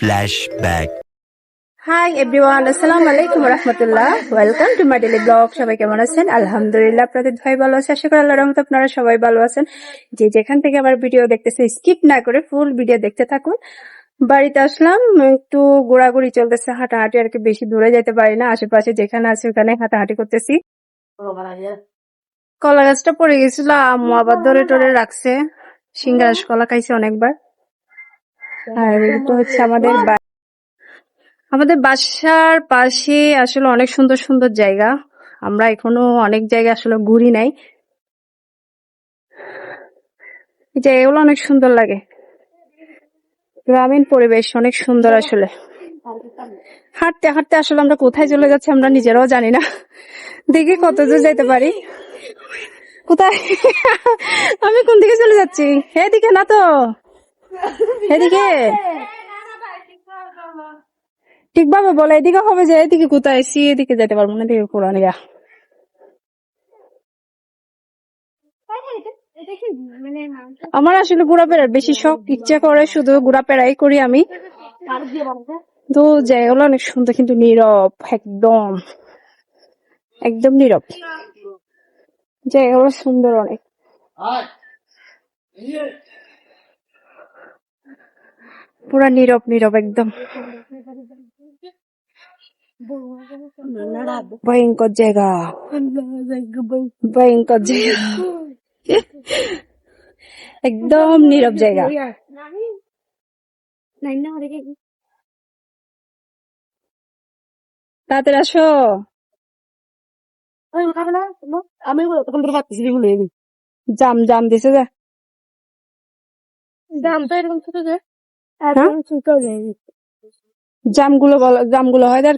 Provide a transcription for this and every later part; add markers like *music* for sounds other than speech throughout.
Flashback. High everyone আসসালামু আলাইকুম রহমতুল্লাহ welcome to my daily vlog সবাই কেমন আছেন? আলহামদুলিল্লাহ আপনাদের ভাই ভালো আছে। আশা করি আল্লাহর রহমতে আপনারা সবাই ভালো আছেন। যে যেখান থেকে আমার ভিডিও দেখতেছে স্কিপ না করে ফুল ভিডিও দেখতে থাকুন। বাড়িতে আসলাম, একটু ঘোরাঘুরি চলতেছে, হাঁটাহাঁটি আর কি বেশি দূরে যেতে পারি না। আশেপাশে যেখানে আছে, ওখানে হাঁটাহাঁটি করতেছি। কলা গাছটা পড়ে গেছিল, আম্মু আবার ধরে টরে রাখছে। সিঙ্গারাস কলা খাইছে অনেকবার। আর হচ্ছে আমাদের আমাদের বাসার পাশে আসলে অনেক সুন্দর সুন্দর জায়গা। আমরা এখনও অনেক জায়গা আসলে ঘুরি নাই। জায়গাগুলো অনেক সুন্দর লাগে। গ্রামীণ পরিবেশ অনেক সুন্দর আসলে। হাঁটতে হাঁটতে আসলে আমরা কোথায় চলে যাচ্ছি আমরা নিজেরাও জানি না। দেখি কত দূর যেতে পারি। কোথায়? আমি কোন দিকে চলে যাচ্ছি? এদিকে না তো। *laughs* এদিকে। ঠিক ভাবে বলে এদিকে হবে যে এদিকে কোথায় সি এদিকে যেতে পারব না এদিকে কোরআন গা আমার আসলে ঘোরাফেরার বেশি শখ ইচ্ছা করে শুধু ঘোরাফেরাই করি আমি। তো জায়গাগুলো অনেক সুন্দর কিন্তু নীরব একদম। একদম নীরব। জায়গাগুলো সুন্দর অনেক। পুরা নীরব নীরব একদম। ভয়ঙ্কর জায়গা। ভয়ঙ্কর জায়গা। একদম নীরব জায়গা। তাড়াতাড়ি আসো। আমি জাম জাম দিছে যা। দামটা এরকম ছোট যে। জামগুলো জামগুলো হয় আর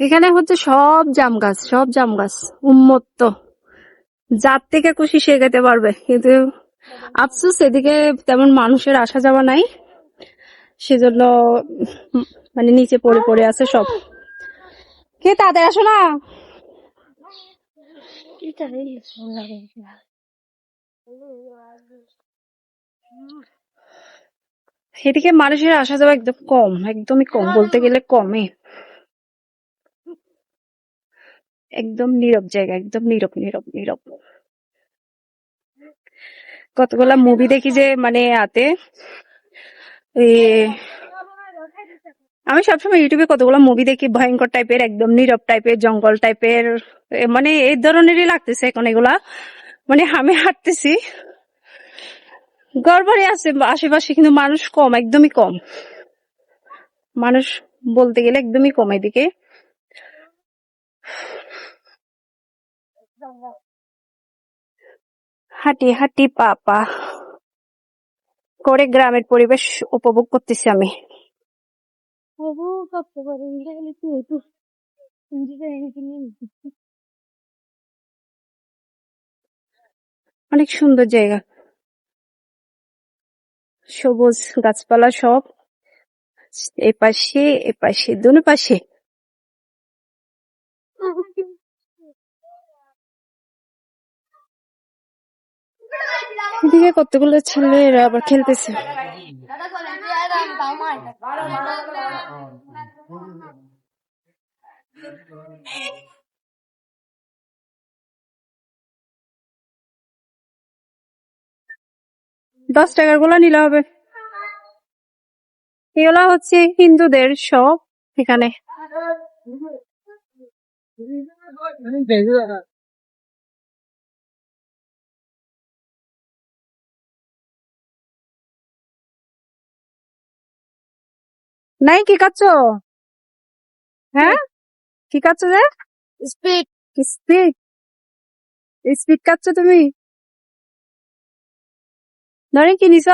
এখানে হচ্ছে সব জাম গাছ সব জাম গাছ উন্মত্ত। যার থেকে খুশি সে খেতে পারবে কিন্তু আফসোস এদিকে তেমন মানুষের আসা যাওয়া নাই। সেজন্য মানে নিচে পড়ে পড়ে আছে সব। কে তাদের আসো না? এদিকে মানুষের আসা যাওয়া একদম কম, একদমই কম, বলতে গেলে কমে একদম নীরব জায়গা, একদম নীরব নীরব নীরব। কতগুলা মুভি দেখি যে মানে আতে আমি সবসময় ইউটিউবে কতগুলো মুভি দেখি, ভয়ঙ্কর টাইপের একদম নীরব টাইপের জঙ্গল টাইপের মানে এই ধরনেরই লাগতেছে এখন এগুলা। মানে আমি হাঁটতেছি। গড়বড়ে আছে, আশেপাশে কিন্তু মানুষ কম, একদমই কম। মানুষ বলতে গেলে একদমই কম এদিকে। হাঁটি হাঁটি, পা করে গ্রামের পরিবেশ উপভোগ করতেছি আমি। অনেক সুন্দর জায়গা। সবুজ গাছপালা সব। এপাশে এপাশে দুনো পাশে। এদিকে কতগুলো ছেলেরা আবার খেলতেছে। দশ টাকারগুলো নিলে হবে। এগুলা হচ্ছে হিন্দুদের সব এখানে। নাই কি খাচ্ছ? হ্যাঁ? কি খাচ্ছ যে? স্পিড স্পিড স্পিড খাচ্ছ তুমি? নরেন কি নিছ?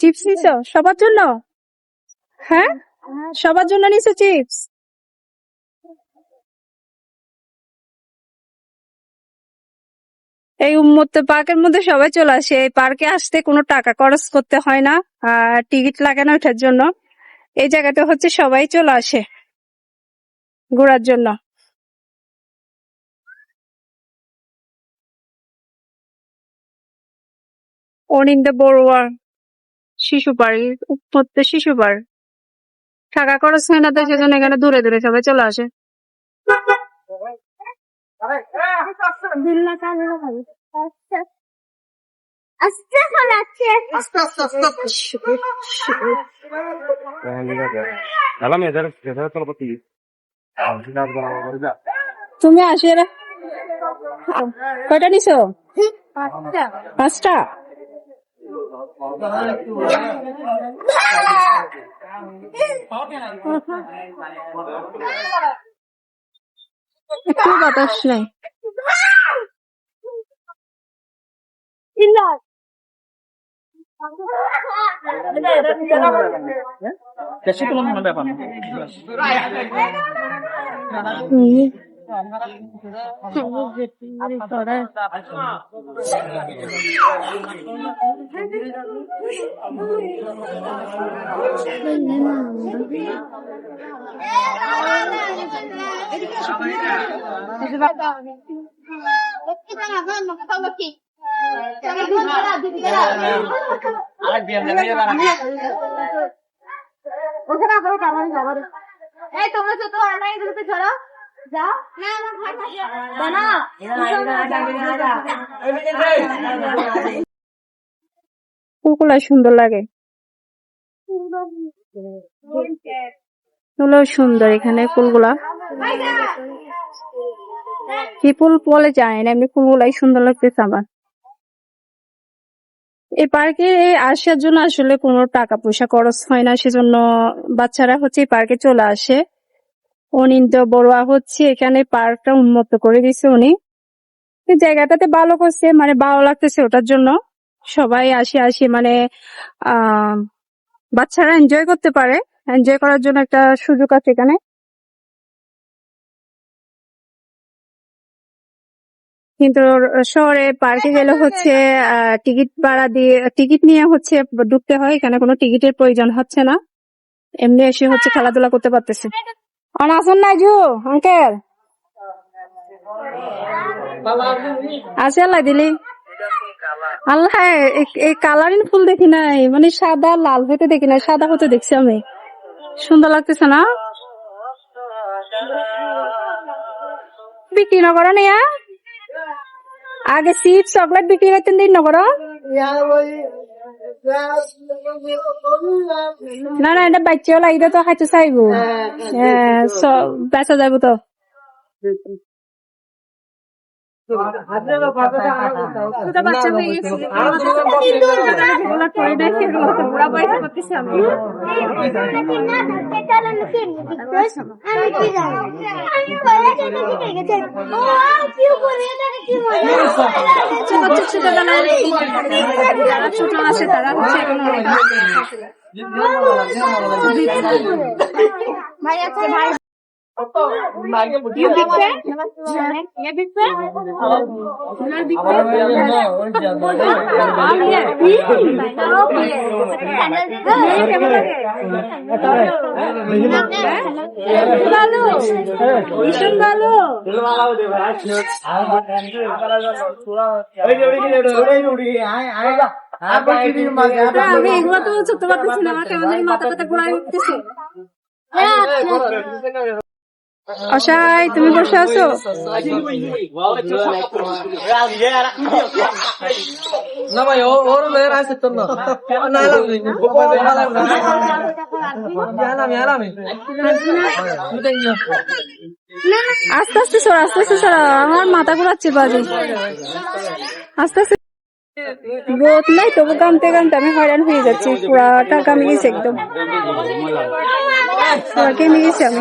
চিপস নিছ? সবার জন্য? হ্যাঁ? সবার জন্য নিছো চিপস এই উন্মত্ত পার্কের মধ্যে সবাই চলে আসে। এই পার্কে আসতে কোনো টাকা খরচ করতে হয় না আর টিকিট লাগে না ওঠার জন্য। এই জায়গাতে হচ্ছে সবাই চলে আসে ঘোরার জন্য। অনিন্দ বড়ুয়া শিশু পার্ক শিশু পার্ক টাকা খরচ হয় না তো সেজন্য এখানে দূরে দূরে সবাই চলে আসে। আচ্ছা? তুমি আসে কয়টা নিছো? পাঁচটা? একটু বাতাস নাই। দিল্লা Kasi ko lang naman dapat. এই তোমরা তো তো আনা এগুলোতে ধরো। যাও না আমার ফুলগুলা সুন্দর লাগে। ফুলও সুন্দর এখানে ফুলগুলা কি ফুল বলে যায় না এমনি ফুলগুলাই সুন্দর লাগতেছে আমার। এই পার্কে আসার জন্য আসলে কোনো টাকা পয়সা খরচ হয় না সেজন্য বাচ্চারা হচ্ছে এই পার্কে চলে আসে। অনিন্দ বড়ুয়া হচ্ছে, এখানে পার্কটা উন্মুক্ত করে দিছে উনি। জায়গাটাতে ভালো করছে মানে ভালো লাগতেছে ওটার জন্য। সবাই আসে আসে মানে বাচ্চারা এনজয় করতে পারে। এনজয় করার জন্য একটা সুযোগ আছে এখানে। কিন্তু শহরে পার্কে গেলে হচ্ছে টিকিট ভাড়া দিয়ে, টিকিট নিয়ে হচ্ছে ঢুকতে হয়। এখানে কোনো টিকিটের প্রয়োজন হচ্ছে না। এমনি এসে হচ্ছে খেলাধুলা করতে পারতেছে। আর আসেন না জু আঙ্কেল আছে আল্লাহ দিলি। আল্লাহ এই- কালারিং ফুল দেখি নাই মানে সাদা, লাল হতে দেখি নাই, সাদা হতে দেখছি আমি। সুন্দর লাগতেছে না? বিক্রি নকর নিয়া? আগে চিপস চকলেট বিক্রি করতেন দিন নকর না না এটা বাচ্চাও লাগিলে তো খাইতে চাইব। হ্যাঁ সব বেচা যাব তো। ছোট বাচ্চা হয়ে গেছে এগুলো করে নাই সেগুলো হয়তো বুড়া বয়সে করতেছি আমি আমি কি জানি আমি বলে যেতে কি গেছে ও কি করে এটা কি ছোট ছোট ছোট যারা ছোট আছে তারা হচ্ছে ভাই আছে ভাই আমি এগুলো তো পারতেছি আমার কেমন মাথা টাথা ঘোরায় উঠতেছে অসাই তুমি বসে আছো না ভাই ওর মেয়ের আছে তোর না আস্তে আস্তে সর আস্তে আস্তে সর আমার মাথা ঘোরাচ্ছে বাজে আস্তে আস্তে বোধ নাই তবু কামতে কামতে আমি হয়রান হয়ে যাচ্ছি পুরাটা কামে গেছে একদম। কেমে গেছি আমি।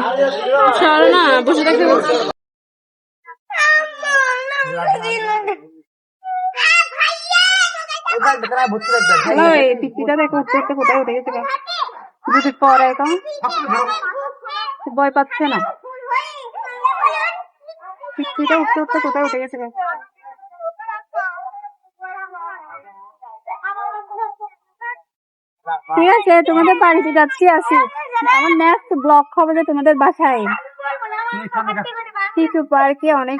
না বসে থাকতে দেখো উঠতে উঠতে কোথায় উঠে গেছে পরে এখন ভয় পাচ্ছে না। উঠতে কোথায় উঠে গেছে ঠিক আছে তোমাদের বাড়িতে যাচ্ছি আসি। আমার নেক্সট ব্লগ হবে যে তোমাদের বাসায়। কিছু পার্কে অনেক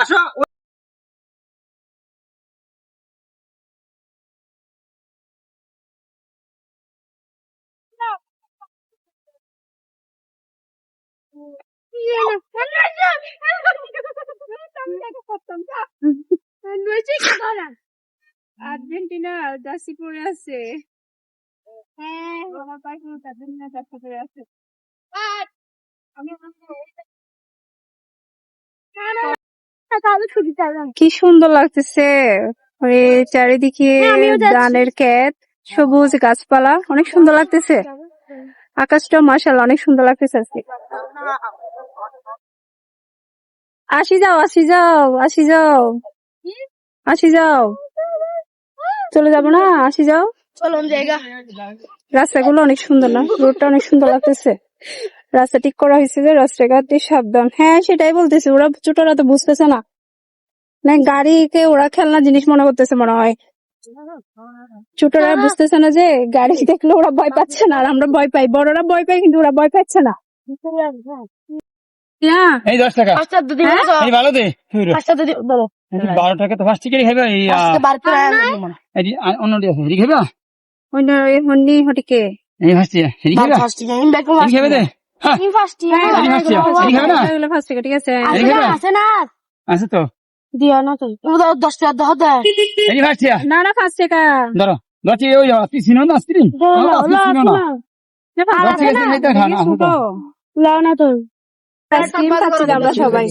আসো আর্জেন্টিনা জার্সি পরে আছে আমার পায়ে আর্জেন্টিনা জার্সি পরে আছে কি সুন্দর লাগতেছে। ওই চারিদিকে। ধানের ক্ষেত সবুজ গাছপালা অনেক সুন্দর লাগতেছে। আকাশটা মার্শাল অনেক সুন্দর লাগতেছে আজকে। আসি যাও আসি যাও আসি যাও আসি যাও চলে যাব না? আসি যাও চলুন জায়গা। রাস্তাগুলো অনেক সুন্দর না? রোডটা অনেক সুন্দর লাগতেছে। রাস্তা ঠিক করা হয়েছে যে রাস্তাঘাট সাবধান। হ্যাঁ সেটাই বলতেছি ওরা ছোটরা তো বুঝতেছে না। না গাড়িকে ওরা খেলনা জিনিস মনে করতেছে মনে হয়। ছোটরা বুঝতেছে না যে গাড়ি দেখলে ওরা ভয় পাচ্ছে না আর আমরা ভয় পাই। বড়রা ভয় পাই কিন্তু ওরা ভয় পাচ্ছে না। এই দশ টাকা। পাঁচটা ভালো দে বারো টাকা তো ফার্স্ট টিকিট অন্যটি আছে অন্য হটিকে। এই ফার্স্ট দে। হ্যাঁ হ্যাঁ, তো। দিও না তো। দশ টাকা দাও দে না না ফার্স্ট টাকা ধরো দশ ওই আসতি না না দশ টাকা আছে এটা খা না লাও না তো আইসক্রিম খাচ্ছি আমরা সবাই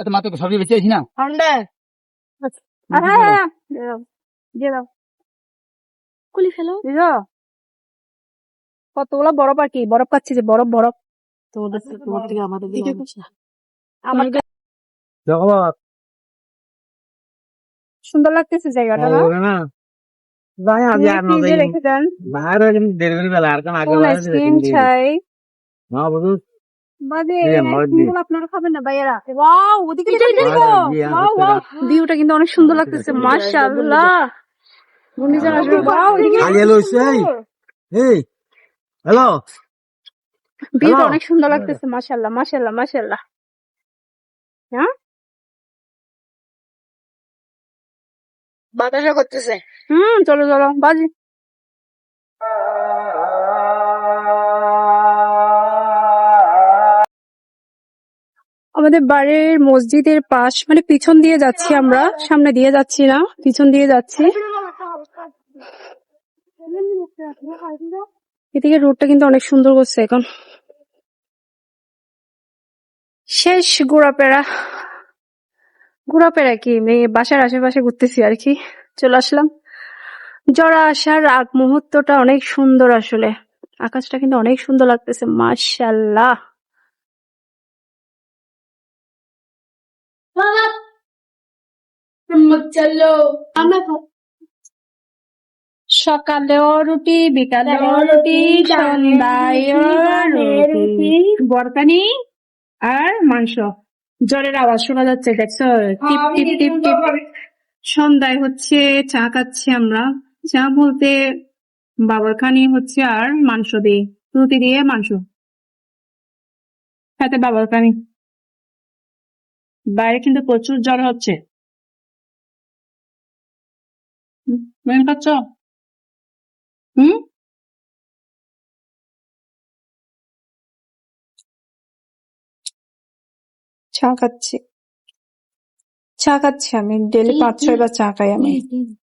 এত মাত্র সবই বেঁচে আছি না। ঠান্ডা। আর হ্যাঁ দিয়ে দাও দিয়ে ফেলো। দিয়ে কতগুলো বরফ আর কি? বরফ খাচ্ছি যে বরফ বরফ। তোমাদের তোমার থেকে আমাদের দিকে আমার জগৎ সুন্দর লাগতেছে জায়গাটা না? ভাই আজ আর না বাইরে বেলা আর কেন আগে আইসক্রিম চাই। না বুঝু বাদে এই আমার আইসক্রিম আপনারা খাবেন না ভাইয়েরা। ওয়াও ওদিকে দেখো। Wow wow. ভিউটা কিন্তু অনেক সুন্দর লাগতেছে মাশাআল্লাহ। ঘূর্ণিঝড় আসবে। ওয়াও ওদিকে লইছে এই হ্যালো। ভিউটা অনেক সুন্দর লাগতেছে মাশাআল্লাহ মাশাআল্লাহ মাশাআল্লাহ। হ্যাঁ? বাতাসা করতেছে। হুম চলো চলো বাজি। আমাদের বাড়ির মসজিদের পাশ মানে পিছন দিয়ে যাচ্ছি আমরা, সামনে দিয়ে যাচ্ছি না, পিছন দিয়ে যাচ্ছি। এদিকে রোডটা কিন্তু অনেক সুন্দর করছে এখন। শেষ ঘোরাপেরা ঘোরাপেরা কি? মেয়ে বাসার আশেপাশে ঘুরতেছি আর কি। চলে আসলাম। জরা আসার আগ মুহূর্তটা অনেক সুন্দর আসলে। আকাশটা কিন্তু অনেক সুন্দর লাগতেছে মাশাল্লাহ চলো সকালেও রুটি বিকালেও রুটি সন্ধ্যায়ও রুটি বরকানি আর মাংস। জ্বরের আওয়াজ শোনা যাচ্ছে দেখছ? টিপ টিপ টিপ টিপ। সন্ধ্যায় হচ্ছে চা খাচ্ছি আমরা। চা বলতে বাবার খানি হচ্ছে আর মাংস দিয়ে রুটি দিয়ে মাংস। সাথে বাবার খানি বাইরে কিন্তু প্রচুর জ্বর হচ্ছে। হুম চা খাচ্ছি। চা খাচ্ছি আমি ডেলি পাঁচ ছয় বার চা খাই আমি।